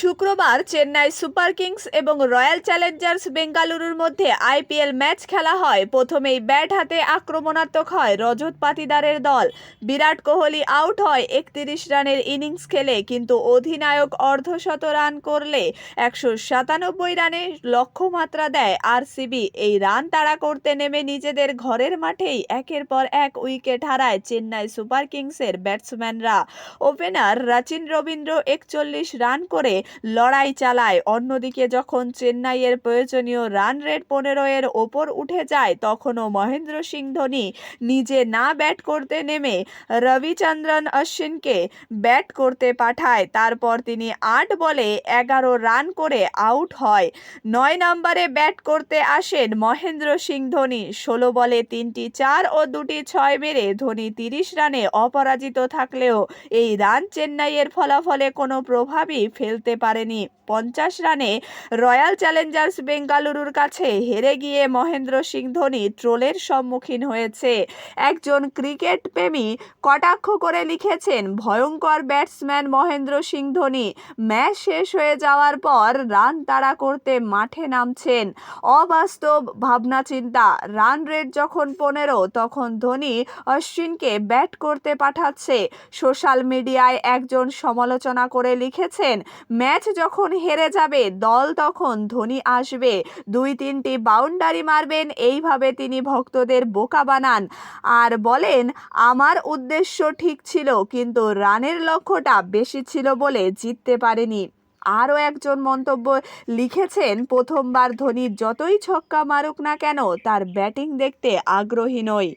শুক্রবার Chennai super Kings এবং royal Challengers বেঙ্গালুরুর মধ্যে আইপিএল ম্যাচ খেলা হয়। প্রথমেই ব্যাট হাতে আক্রমণাত্মক হয় রজত পাতিদারের দল। বিরাট কোহলি আউট হয় একত্রিশ রানের ইনিংস খেলে, কিন্তু অধিনায়ক অর্ধশত রান করলে একশো সাতানব্বই রানে লক্ষ্যমাত্রা দেয় আরসিবি। এই রান তাড়া করতে নেমে নিজেদের ঘরের মাঠেই একের পর এক উইকেট হারায় চেন্নাই সুপার কিংসের ব্যাটসম্যানরা। ওপেনার রাচিন রবীন্দ্র একচল্লিশ রান করে লড়াই চালায়। অন্যদিকে যখন চেন্নাইয়ের প্রয়োজনীয় রান রেট পনেরো এর ওপর উঠে যায়, তখনও মহেন্দ্র সিং ধোনি নিজে না ব্যাট করতে নেমে রবিচন্দ্রন অশ্বিনকে ব্যাট করতে পাঠায়। তারপর তিনি আট বলে এগারো রান করে আউট হয়। নয় নম্বরে ব্যাট করতে আসেন মহেন্দ্র সিং ধোনি। ষোলো বলে তিনটি চার ও দুটি ছয় মেরে ধোনি তিরিশ রানে অপরাজিত থাকলেও এই রান চেন্নাইয়ের ফলাফলে কোনো প্রভাবই ফেলতে পারেনি। পঞ্চাশ রানে রয়্যাল চ্যালেঞ্জার্স বেঙ্গালুরুর কাছে হেরে গিয়ে মহেন্দ্র সিং ধোনি ট্রোলের সম্মুখীন হয়েছে। একজন ক্রিকেট প্রেমী কটাক্ষ করে লিখেছেন, ভয়ঙ্কর ব্যাটসম্যান মহেন্দ্র সিং ধোনি। ম্যাচ শেষ হয়ে যাওয়ার পর রান তাড়া করতে মাঠে নামছেন। অবাস্তব ভাবনা চিন্তা। রান রেট যখন পনেরো, তখন ধোনি অশ্বিনকে ব্যাট করতে পাঠাচ্ছে। সোশ্যাল মিডিয়ায় একজন সমালোচনা করে লিখেছেন ম্যাচ যখন হেরে যাবে, দল তখন ধোনি আসবে। দুই তিনটি বাউন্ডারি মারবেন, এইভাবে তিনি ভক্তদের বোকা বানান। আর বলেন, আমার উদ্দেশ্য ঠিক ছিল, কিন্তু রানের লক্ষ্যটা বেশি ছিল বলে জিততে পারেনি। আরও একজন মন্তব্য লিখেছেন, প্রথমবার ধোনির যতই ছক্কা মারুক না কেন, তার ব্যাটিং দেখতে আগ্রহী নই।